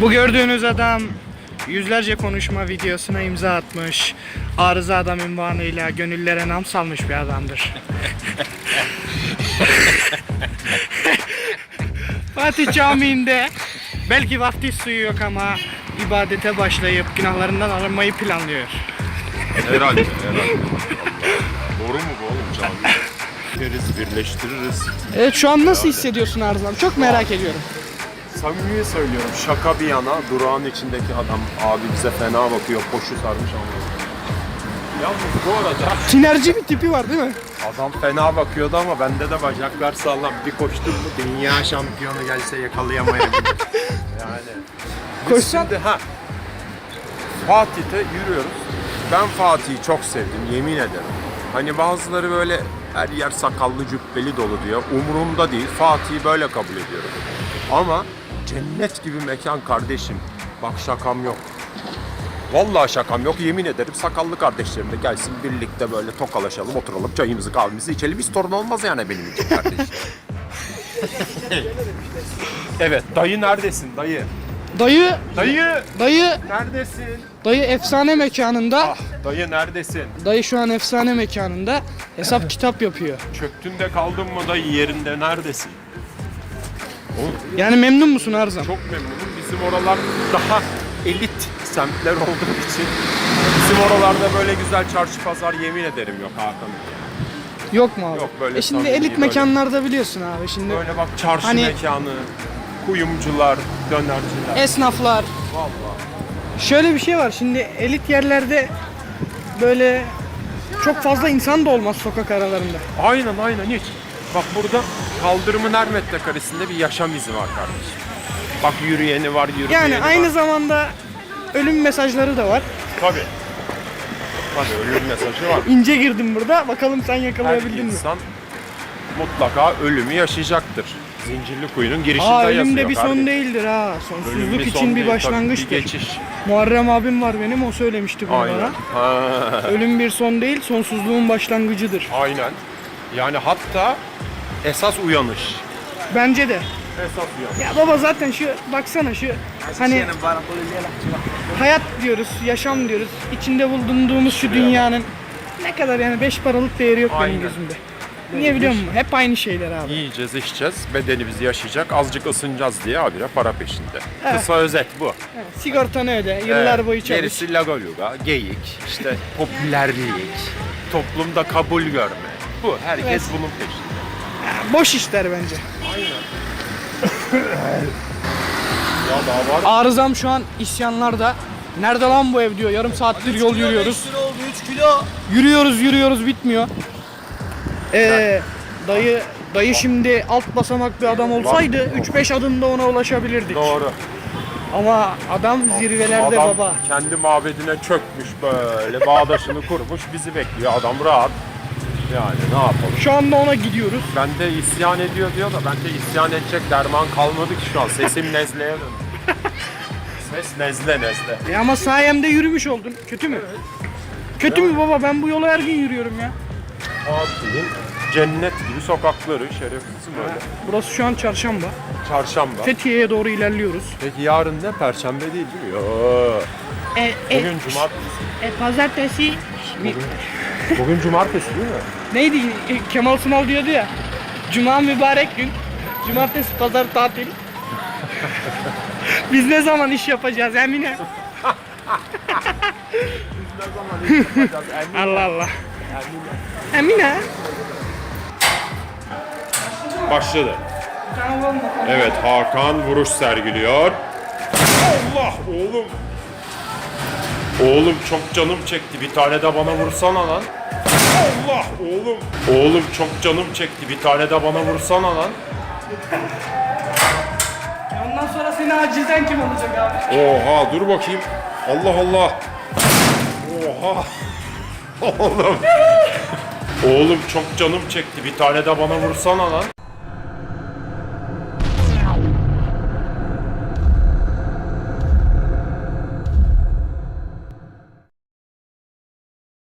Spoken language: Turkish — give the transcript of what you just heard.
Bu gördüğünüz adam yüzlerce konuşma videosuna imza atmış. Arıza adam ünvanıyla gönüllere nam salmış bir adamdır. Fatih Camii'nde belki vaftiz suyu yok ama ibadete başlayıp günahlarından arınmayı planlıyor. Herhalde, herhalde. Doğru mu bu oğlum cami? Birleştiririz, birleştiririz. Evet şu an nasıl hissediyorsun Arızam? Çok merak ediyorum. Samimi söylüyorum, şaka bir yana durağın içindeki adam abi bize fena bakıyor, poşu sarmış ama. Yalnız bu arada Sinerji bir tipi var değil mi? adam fena bakıyordu ama bende de bacaklar sağlam. Bir koştum mu dünya şampiyonu gelse yakalayamayabilir. yani. Biz Koşsan Şimdi ha Fatih'te yürüyoruz. Ben Fatih'i çok sevdim yemin ederim. Hani bazıları böyle her yer sakallı cübbeli dolu diyor. Umurumda değil. Fatih'i böyle kabul ediyorum. Ama cennet gibi mekan kardeşim. Bak şakam yok. Vallahi şakam yok yemin ederim sakallı kardeşlerim de gelsin birlikte böyle tokalaşalım oturalım çayımızı kahvemizi içelim hiç sorun olmaz yani benim için kardeşim. evet dayı neredesin dayı? dayı Dayı dayı neredesin? dayı efsane mekanında. Ah dayı neredesin? Dayı şu an efsane mekanında hesap kitap yapıyor. Çöktün de kaldın mı dayı yerinde neredesin? Yani memnun musun Arzam? Çok memnunum. Bizim oralar daha elit semtler olduğu için bizim oralarda böyle güzel çarşı pazar yemin ederim yok Hakan. Yok mu abi? Yok, böyle e şimdi samimi, elit böyle- mekanlarda biliyorsun abi şimdi Böyle bak çarşı Hani- mekanı, kuyumcular, dönerciler. esnaflar. Vallahi. Şöyle bir şey var şimdi elit yerlerde böyle çok fazla insan da olmaz sokak aralarında. Aynen aynen hiç. Bak burada kaldırımın her metrekaresinde bir yaşam izi var kardeşim. Bak yürüyeni var, yürüyeni Yani var. aynı zamanda ölüm mesajları da var. Tabii. Tabii ölüm mesajı var. İnce girdim burada. Bakalım sen Her yakalayabildin mi? insan mutlaka ölümü yaşayacaktır. Zincirli kuyunun girişinde Aa yazıyor ölüm de bir son kardeşim. değildir ha. Ölüm Sonsuzluk bir için son bir değil, tabii, başlangıçtır. Bir geçiş. Muharrem abim var benim o söylemişti bunu Aynen. bana. Ha, Ölüm bir son değil, sonsuzluğun başlangıcıdır. aynen. Yani hatta esas uyanış. Bence de. Esas uyanış. Ya baba zaten şu baksana şu hani hayat diyoruz, yaşam diyoruz. İçinde bulunduğumuz şu dünyanın ne kadar yani beş paralık değeri yok Aynen. benim gözümde. Niye biliyor musun? Hep aynı şeyler abi. Yiyeceğiz, içeceğiz, bedenimiz yaşayacak, azıcık ısınacağız diye habire para peşinde. Evet. Kısa özet bu. Evet, Sigortanı öde, yıllar Evet, boyu çalış. Gerisi lagaluga, geyik, işte popülerlik, toplumda kabul görme. Bu, herkes Evet. bunun peşinde. Ya, boş işler bence. Ya daha var Arızam şu an isyanlarda. Nerede lan bu ev diyor. Yarım saattir yol yürüyoruz. oldu 3 kilo. Yürüyoruz yürüyoruz bitmiyor. Ee, dayı dayı şimdi alt basamak bir adam olsaydı 3-5 adımda ona ulaşabilirdik. Doğru. Ama adam zirvelerde Adam baba. kendi mabedine çökmüş böyle bağdaşını kurmuş bizi bekliyor adam rahat. Yani ne yapalım. Şu anda ona gidiyoruz. Ben de isyan ediyor diyor da ben de isyan edecek derman kalmadı ki şu an. Sesim nezleye döndü. Ses nezle nezle. E ama sayemde yürümüş oldun. Kötü mü? Kötü mü baba? Ben bu yolu her gün yürüyorum ya. Fatih'in cennet gibi sokakları şerefsizim öyle. Burası şu an çarşamba. Çarşamba. Fethiye'ye doğru ilerliyoruz. Peki yarın ne? Perşembe değil değil mi? Yo. E, Bugün cumartesi. e, pazartesi Bugün cumartesi değil mi? neydi? Kemal Sunal diyordu ya. Cuma mübarek gün. Cumartesi pazar tatil. Biz ne zaman iş yapacağız Emine? Allah Allah. Emine. Başladı. Evet Hakan vuruş sergiliyor. Allah oğlum. Oğlum çok canım çekti. Bir tane de bana vursana lan. Allah oğlum. Oğlum çok canım çekti. Bir tane de bana vursana lan. Ondan sonra seni acizden kim olacak abi? Oha dur bakayım. Allah Allah. Oha. Oğlum. Oğlum çok canım çekti. Bir tane de bana vursana lan.